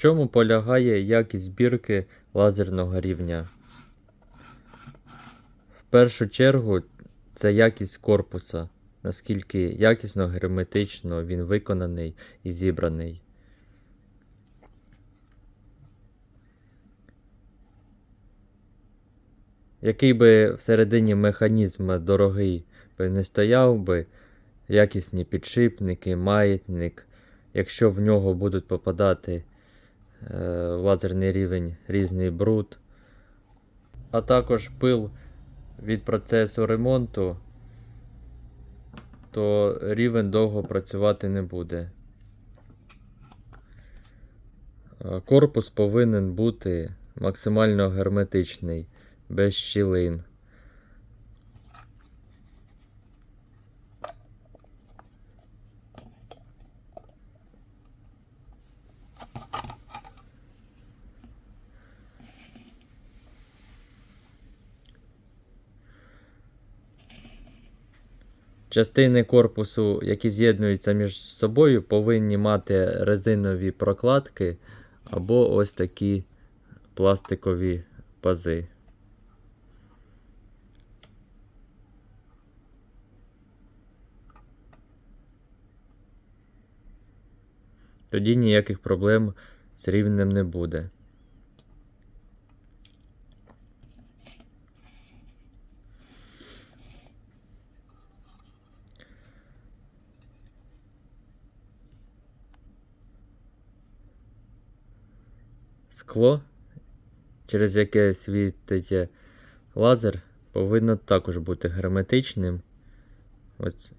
чому полягає якість збірки лазерного рівня? В першу чергу це якість корпуса, наскільки якісно, герметично він виконаний і зібраний. Який би всередині механізм дорогий би не стояв би, якісні підшипники, маятник, якщо в нього будуть попадати лазерний рівень різний бруд, а також пил від процесу ремонту, то рівень довго працювати не буде. Е, Корпус повинен бути максимально герметичний, без щілин. Частини корпусу, які з'єднуються між собою, повинні мати резинові прокладки або ось такі пластикові пази. Тоді ніяких проблем з рівнем не буде. Скло, через яке світить лазер, повинно також бути герметичним. Ось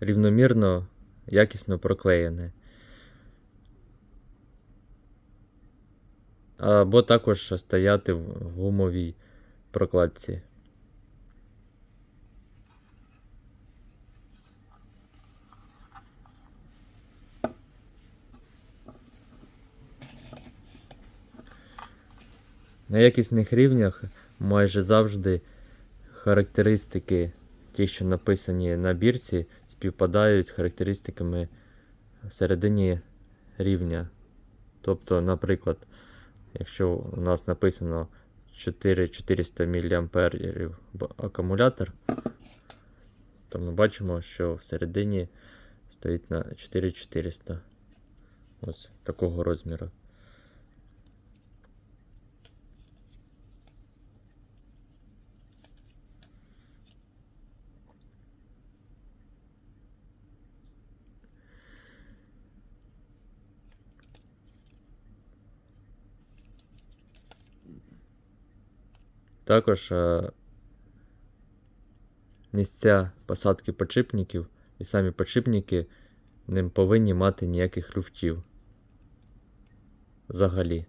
рівномірно, якісно проклеєне. Або також стояти в гумовій прокладці. На якісних рівнях майже завжди характеристики, ті, що написані на бірці, співпадають з характеристиками всередині рівня. Тобто, наприклад, якщо у нас написано 4400 мА акумулятор, то ми бачимо, що всередині стоїть на 4400. Ось такого розміру. Також е, місця посадки подшипників і самі подшипники не повинні мати ніяких люфтів. Взагалі.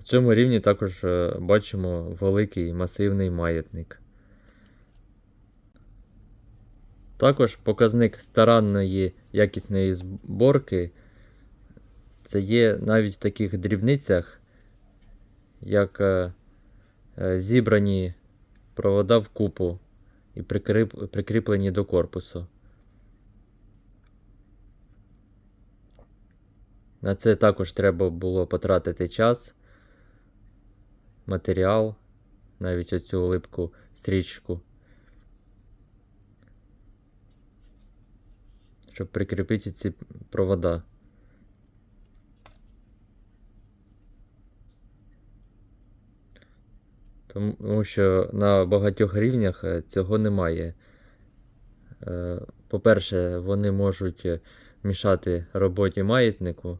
В цьому рівні також е, бачимо великий масивний маятник. Також показник старанної якісної зборки це є навіть в таких дрібницях, як е, е, зібрані провода в купу і прикріплені до корпусу. На це також треба було потратити час, матеріал, навіть оцю липку стрічку. Щоб прикріпити ці провода. Тому що на багатьох рівнях е, цього немає. Е, по-перше, вони можуть е, мішати роботі маятнику.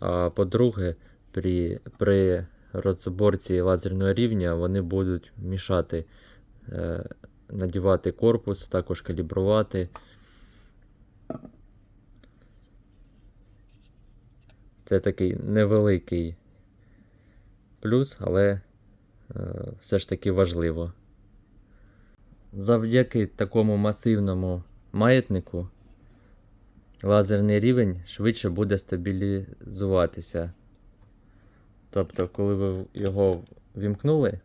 А по-друге, при при розборці лазерного рівня вони будуть мішати, надівати корпус, також калібрувати. Це такий невеликий плюс, але е, все ж таки важливо. Завдяки такому масивному маятнику лазерний рівень швидше буде стабілізуватися. Тобто, коли ви його вімкнули,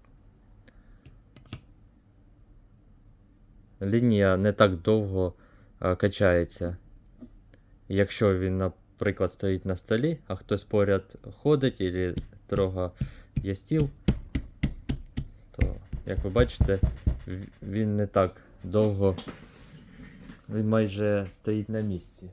лінія не так довго качається. Якщо він, наприклад, стоїть на столі, а хтось поряд ходить і трогає стіл, то, як ви бачите, він не так довго, він майже стоїть на місці.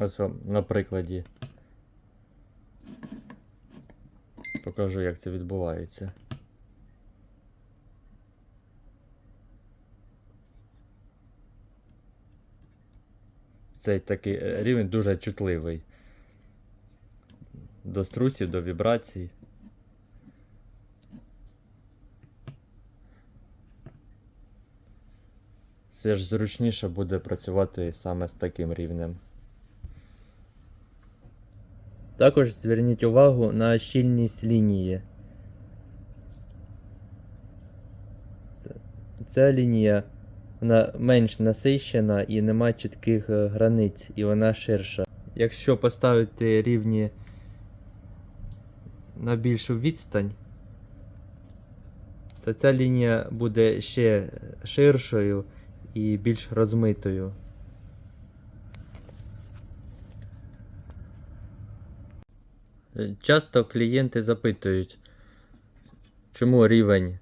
Ось вам на прикладі покажу, як це відбувається. Цей такий е, рівень дуже чутливий. До струсів, до вібрацій. Все ж зручніше буде працювати саме з таким рівнем. Також зверніть увагу на щільність лінії. Ця лінія вона менш насищена і немає чітких е, границь, і вона ширша. Якщо поставити рівні на більшу відстань, то ця лінія буде ще ширшою і більш розмитою. Часто клієнти запитують, чому рівень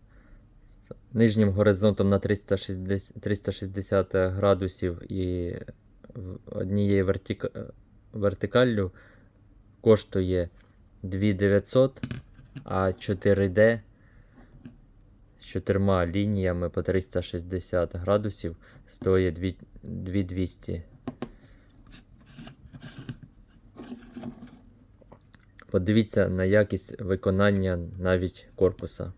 з нижнім горизонтом на 360, 360 градусів і однією вертика, вертикаллю коштує 2900, а 4D з чотирма лініями по 360 градусів стоїть 2 2200. Подивіться на якість виконання навіть корпуса.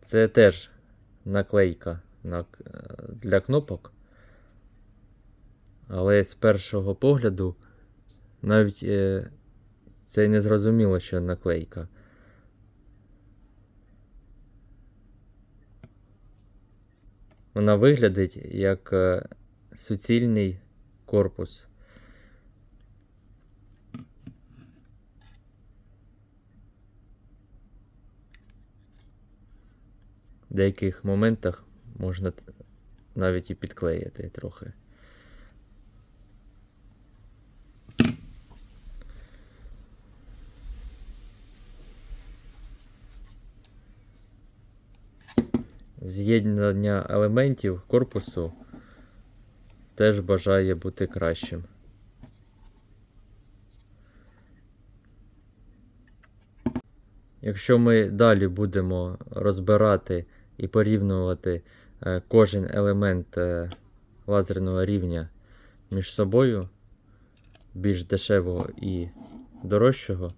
Це теж наклейка на, для кнопок. Але з першого погляду навіть е, це й не зрозуміло, що наклейка. Вона виглядить як е, суцільний корпус. В деяких моментах можна навіть і підклеїти трохи. З'єднання елементів корпусу теж бажає бути кращим. Якщо ми далі будемо розбирати і порівнювати е, кожен елемент е, лазерного рівня між собою, більш дешевого і дорожчого,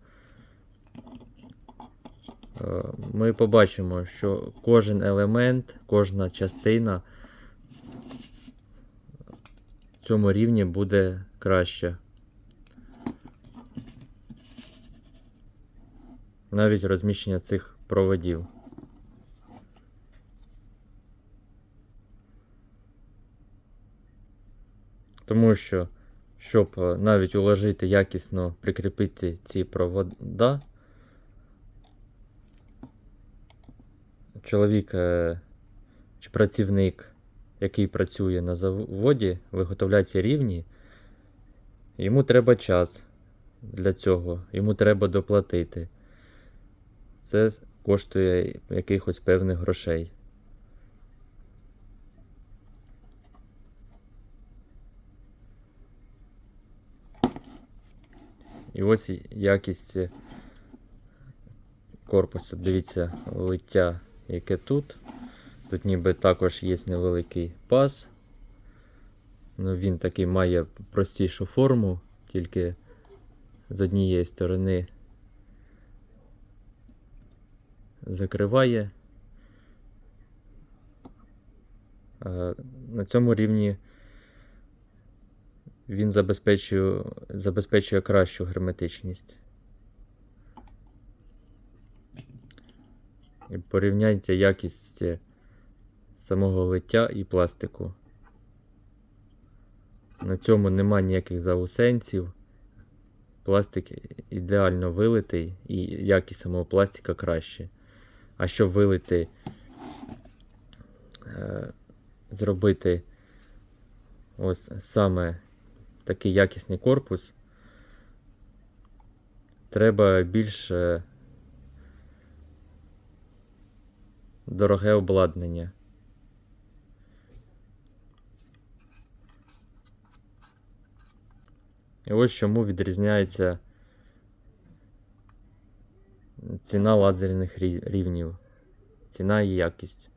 ми побачимо, що кожен елемент, кожна частина в цьому рівні буде краще. Навіть розміщення цих проводів. Тому що, щоб е, навіть уложити якісно прикріпити ці провода, чоловік е, чи працівник, який працює на заводі, виготовляє ці рівні, йому треба час для цього, йому треба доплатити. Це коштує якихось певних грошей. І ось якість корпусу. Дивіться, лиття, яке тут. Тут ніби також є невеликий паз. Ну, він такий має простішу форму, тільки з однієї сторони закриває Е, На цьому рівні він забезпечує, забезпечує кращу герметичність. І порівняйте якість е, самого лиття і пластику. На цьому нема ніяких заусенців. Пластик ідеально вилитий і якість самого пластика краще. А щоб вилити, е, зробити ось саме такий якісний корпус, треба більш дороге обладнання. І ось чому відрізняється ціна лазерних рівнів. Ціна і якість.